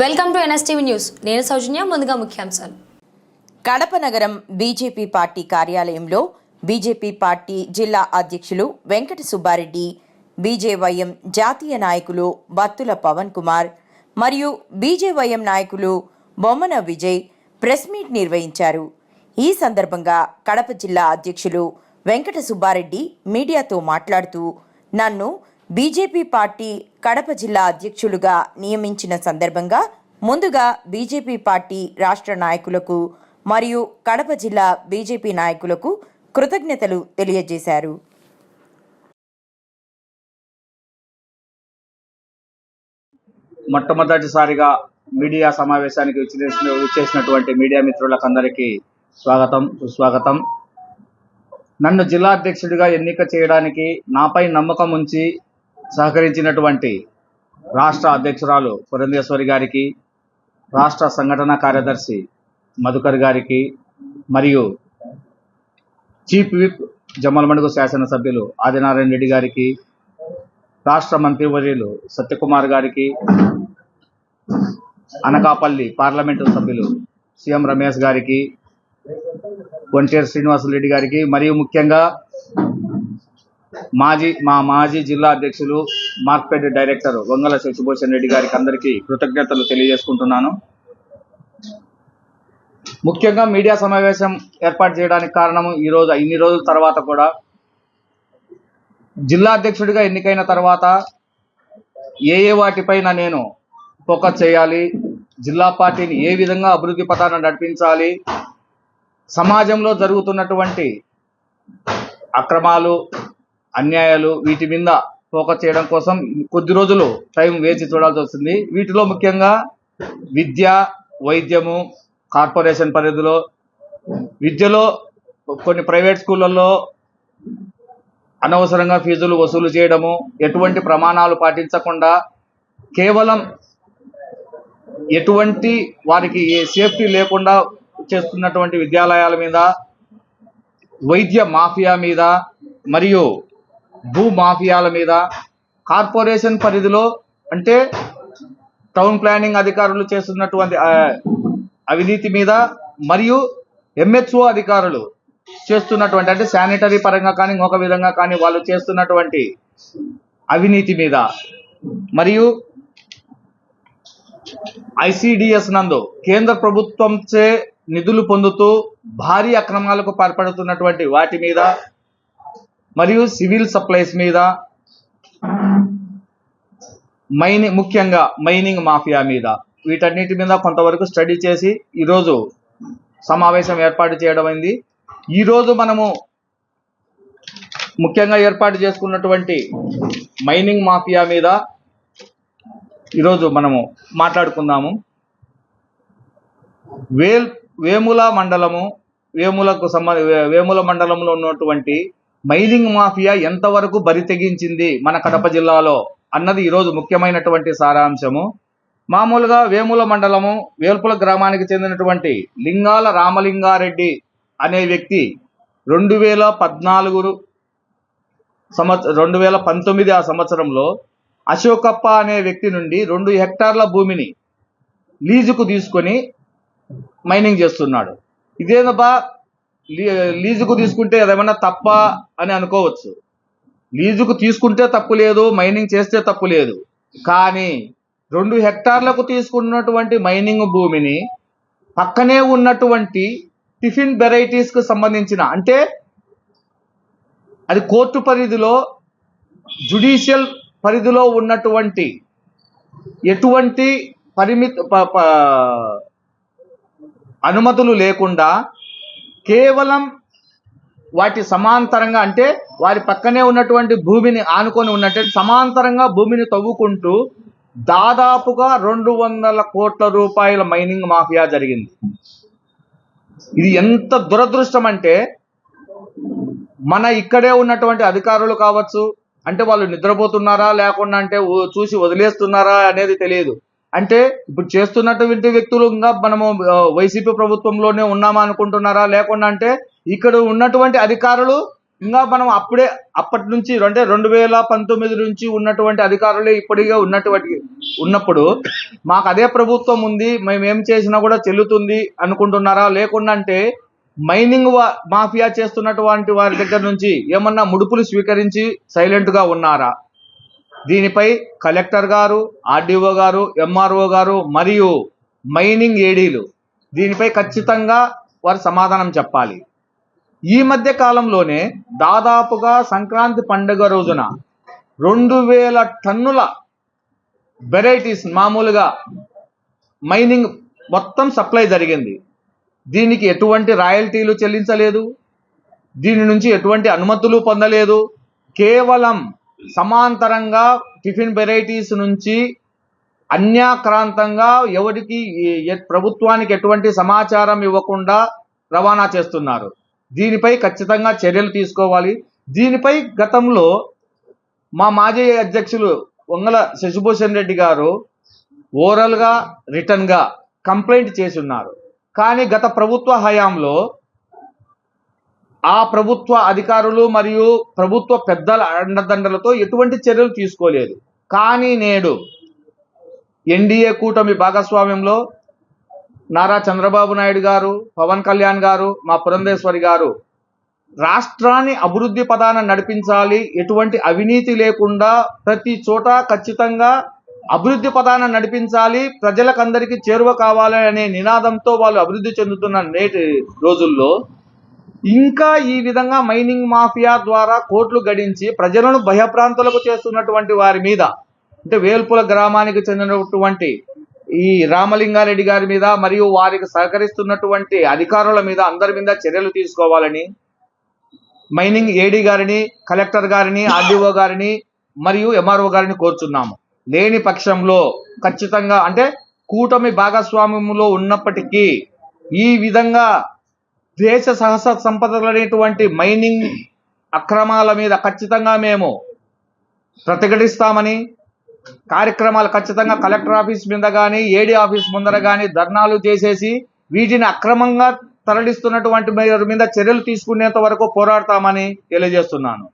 Welcome to NSTV news. నేను సౌజన్య ముందుగా ముఖ్యాంశాలు. కడప నగరం బీజేపీ పార్టీ కార్యాలయంలో బీజేపీ పార్టీ జిల్లా అధ్యక్షులు వెంకట సుబ్బారెడ్డి బీజేవైఎం జాతీయ నాయకులు బత్తుల పవన్ కుమార్ మరియు బీజేవైఎం నాయకులు బొమ్మన విజయ్ ప్రెస్ మీట్ నిర్వహించారు. ఈ సందర్భంగా కడప జిల్లా అధ్యక్షులు వెంకట సుబ్బారెడ్డి మీడియాతో మాట్లాడుతూ నన్ను బీజేపీ పార్టీ కడప జిల్లా అధ్యక్షులుగా నియమించిన సందర్భంగా ముందుగా బీజేపీ పార్టీ రాష్ట్ర నాయకులకు మరియు కడప జిల్లా బీజేపీ నాయకులకు కృతజ్ఞతలు తెలియజేశారు. మొట్టమొదటిసారిగా మీడియా సమావేశానికి విచ్చేసిన విచ్చేసినటువంటి మీడియా మిత్రులకు అందరికీ స్వాగతం సుస్వాగతం. నన్ను జిల్లా అధ్యక్షుడిగా ఎన్నిక చేయడానికి నాపై నమ్మకం ఉంచి సహకరించినటువంటి రాష్ట్ర అధ్యక్షురాలు పురంధేశ్వరి గారికి రాష్ట్ర సంఘటన కార్యదర్శి మధుకర్ గారికి మరియు చీఫ్ విప్ జమ్మలమడుగు శాసనసభ్యులు ఆదినారాయణ రెడ్డి గారికి రాష్ట్ర మంత్రివర్యులు సత్యకుమార్ గారికి అనకాపల్లి పార్లమెంటు సభ్యులు సీఎం రమేష్ గారికి ఒంటేరు శ్రీనివాసరెడ్డి గారికి మరియు ముఖ్యంగా మాజీ మా మాజీ జిల్లా అధ్యక్షులు మార్కెట్ డైరెక్టర్ వంగల శశిభూషణ్ రెడ్డి గారికి అందరికీ కృతజ్ఞతలు తెలియజేసుకుంటున్నాను. ముఖ్యంగా మీడియా సమావేశం ఏర్పాటు చేయడానికి కారణం ఈరోజు ఇన్ని రోజుల తర్వాత కూడా జిల్లా అధ్యక్షుడిగా ఎన్నికైన తర్వాత ఏ ఏ వాటిపైన నేను ఫోకస్ చేయాలి జిల్లా పార్టీని ఏ విధంగా అభివృద్ధి పథాన నడిపించాలి సమాజంలో జరుగుతున్నటువంటి అక్రమాలు అన్యాయాలు వీటి మీద ఫోకస్ చేయడం కోసం కొద్ది రోజులు టైం వేచి చూడాల్సి వస్తుంది. వీటిలో ముఖ్యంగా విద్య వైద్యము కార్పొరేషన్ పరిధిలో విద్యలో కొన్ని ప్రైవేట్ స్కూళ్ళల్లో అనవసరంగా ఫీజులు వసూలు చేయడము ఎటువంటి ప్రమాణాలు పాటించకుండా కేవలం ఎటువంటి వారికి ఏ సేఫ్టీ లేకుండా చేస్తున్నటువంటి విద్యాలయాల మీద వైద్య మాఫియా మీద మరియు భూ మాఫియాల మీద. కార్పొరేషన్ పరిధిలో అంటే టౌన్ ప్లానింగ్ అధికారులు చేస్తున్నటువంటి అవినీతి మీద మరియు ఎంహెచ్ఓ అధికారులు చేస్తున్నటువంటి అంటే శానిటరీ పరంగా కానీ ఇంకొక విధంగా కానీ వాళ్ళు చేస్తున్నటువంటి అవినీతి మీద. మరియు ఐసిడిఎస్ నందు కేంద్ర ప్రభుత్వంచే నిధులు పొందుతూ భారీ అక్రమాలకు పాల్పడుతున్నటువంటి వాటి మీద మరియు సివిల్ సప్లైస్ మీద మైనింగ్ ముఖ్యంగా మైనింగ్ మాఫియా మీద. వీటన్నిటి మీద కొంతవరకు స్టడీ చేసి ఈరోజు సమావేశం ఏర్పాటు చేయడం అయింది. ఈరోజు మనము ముఖ్యంగా ఏర్పాటు చేసుకున్నటువంటి మైనింగ్ మాఫియా మీద ఈరోజు మనము మాట్లాడుకుందాము. వేల్ వేముల మండలము వేములకు సంబంధ వేముల మండలంలో ఉన్నటువంటి మైనింగ్ మాఫియా ఎంతవరకు బరి తెగించింది మన కడప జిల్లాలో అన్నది ఈరోజు ముఖ్యమైనటువంటి సారాంశము. మామూలుగా వేముల మండలము వేల్పుల గ్రామానికి చెందినటువంటి లింగాల రామలింగారెడ్డి అనే వ్యక్తి రెండు వేల పద్నాలుగు సంవత్సరం రెండు వేల పంతొమ్మిది ఆ సంవత్సరంలో అశోకప్ప అనే వ్యక్తి నుండి రెండు హెక్టార్ల భూమిని లీజుకు తీసుకొని మైనింగ్ చేస్తున్నాడు. ఇదేనబ్బా లీ లీజుకు తీసుకుంటే అదేమన్నా తప్ప అని అనుకోవచ్చు. లీజుకు తీసుకుంటే తప్పు లేదు మైనింగ్ చేస్తే తప్పు లేదు. కానీ రెండు హెక్టార్లకు తీసుకున్నటువంటి మైనింగ్ భూమిని పక్కనే ఉన్నటువంటి టిఫిన్ వెరైటీస్కు సంబంధించిన అంటే అది కోర్టు పరిధిలో జుడిషియల్ పరిధిలో ఉన్నటువంటి ఎటువంటి పరిమిత ప- ప- అనుమతులు లేకుండా కేవలం వాటి సమాంతరంగా అంటే వారి పక్కనే ఉన్నటువంటి భూమిని ఆనుకొని ఉన్నట్టు సమాంతరంగా భూమిని తవ్వుకుంటూ దాదాపుగా రెండు వందల కోట్ల రూపాయల మైనింగ్ మాఫియా జరిగింది. ఇది ఎంత దురదృష్టం అంటే మన ఇక్కడే ఉన్నటువంటి అధికారులు కావచ్చు అంటే వాళ్ళు నిద్రపోతున్నారా లేకుండా అంటే చూసి వదిలేస్తున్నారా అనేది తెలియదు. అంటే ఇప్పుడు చేస్తున్నటువంటి వ్యక్తులు ఇంకా మనము వైసీపీ ప్రభుత్వంలోనే ఉన్నామా అనుకుంటున్నారా? లేకుండా అంటే ఇక్కడ ఉన్నటువంటి అధికారులు ఇంకా మనం అప్పుడే అప్పటి నుంచి అంటే రెండు వేల పంతొమ్మిది నుంచి ఉన్నటువంటి అధికారులే ఇప్పటికే ఉన్నటువంటి ఉన్నప్పుడు మాకు అదే ప్రభుత్వం ఉంది మేము ఏం చేసినా కూడా చెల్లుతుంది అనుకుంటున్నారా? లేకుండా అంటే మైనింగ్ వా- మాఫియా చేస్తున్నటువంటి వారి దగ్గర నుంచి ఏమన్నా ముడుపులు స్వీకరించి సైలెంట్గా ఉన్నారా? దీనిపై కలెక్టర్ గారు ఆర్డీఓ గారు ఎంఆర్ఓ గారు మరియు మైనింగ్ ఏడీలు దీనిపై ఖచ్చితంగా వారు సమాధానం చెప్పాలి. ఈ మధ్య కాలంలోనే దాదాపుగా సంక్రాంతి పండుగ రోజున రెండు వేల టన్నుల వెరైటీస్ మామూలుగా మైనింగ్ మొత్తం సప్లై జరిగింది. దీనికి ఎటువంటి రాయల్టీలు చెల్లించలేదు. దీని నుంచి ఎటువంటి అనుమతులు పొందలేదు. కేవలం సమాంతరంగా టిఫిన్ వెరైటీస్ నుంచి అన్యాక్రాంతంగా ఎవరికి ప్రభుత్వానికి ఎటువంటి సమాచారం ఇవ్వకుండా రవాణా చేస్తున్నారు. దీనిపై ఖచ్చితంగా చర్యలు తీసుకోవాలి. దీనిపై గతంలో మా మాజీ అధ్యక్షులు వంగల శశిభూషణ్ రెడ్డి గారు ఓరల్గా రిటర్న్గా కంప్లైంట్ చేసి ఉన్నారు. కానీ గత ప్రభుత్వ హయాంలో ఆ ప్రభుత్వ అధికారులు మరియు ప్రభుత్వ పెద్దల అండదండలతో ఎటువంటి చర్యలు తీసుకోలేదు. కానీ నేడు ఎన్డీఏ కూటమి భాగస్వామ్యంలో నారా చంద్రబాబు నాయుడు గారు పవన్ కళ్యాణ్ గారు మా పురంధేశ్వరి గారు రాష్ట్రాన్ని అభివృద్ధి పదాన నడిపించాలి ఎటువంటి అవినీతి లేకుండా ప్రతి చోట ఖచ్చితంగా అభివృద్ధి పదాన నడిపించాలి ప్రజలకందరికీ చేరువ కావాలి అనే నినాదంతో వాళ్ళు అభివృద్ధి చెందుతున్న నేటి రోజుల్లో ఇంకా ఈ విధంగా మైనింగ్ మాఫియా ద్వారా కోట్లు గడించి ప్రజలను భయప్రాంతులకు చేస్తున్నటువంటి వారి మీద అంటే వేల్పుల గ్రామానికి చెందినటువంటి ఈ రామలింగారెడ్డి గారి మీద మరియు వారికి సహకరిస్తున్నటువంటి అధికారుల మీద అందరి మీద చర్యలు తీసుకోవాలని మైనింగ్ ఏడీ గారిని కలెక్టర్ గారిని ఆర్డీఓ గారిని మరియు ఎంఆర్ఓ గారిని కోరుచున్నాము. లేని పక్షంలో ఖచ్చితంగా అంటే కూటమి భాగస్వామ్యంలో ఉన్నప్పటికీ ఈ విధంగా దేశ సహస సంపదలనేటువంటి మైనింగ్ అక్రమాల మీద ఖచ్చితంగా మేము ప్రతిఘటిస్తామని కార్యక్రమాలు ఖచ్చితంగా కలెక్టర్ ఆఫీస్ మీద కానీ ఏడీ ఆఫీస్ ముందర కానీ ధర్నాలు చేసేసి వీటిని అక్రమంగా తరలిస్తున్నటువంటి మీద చర్యలు తీసుకునేంత వరకు పోరాడతామని తెలియజేస్తున్నాను.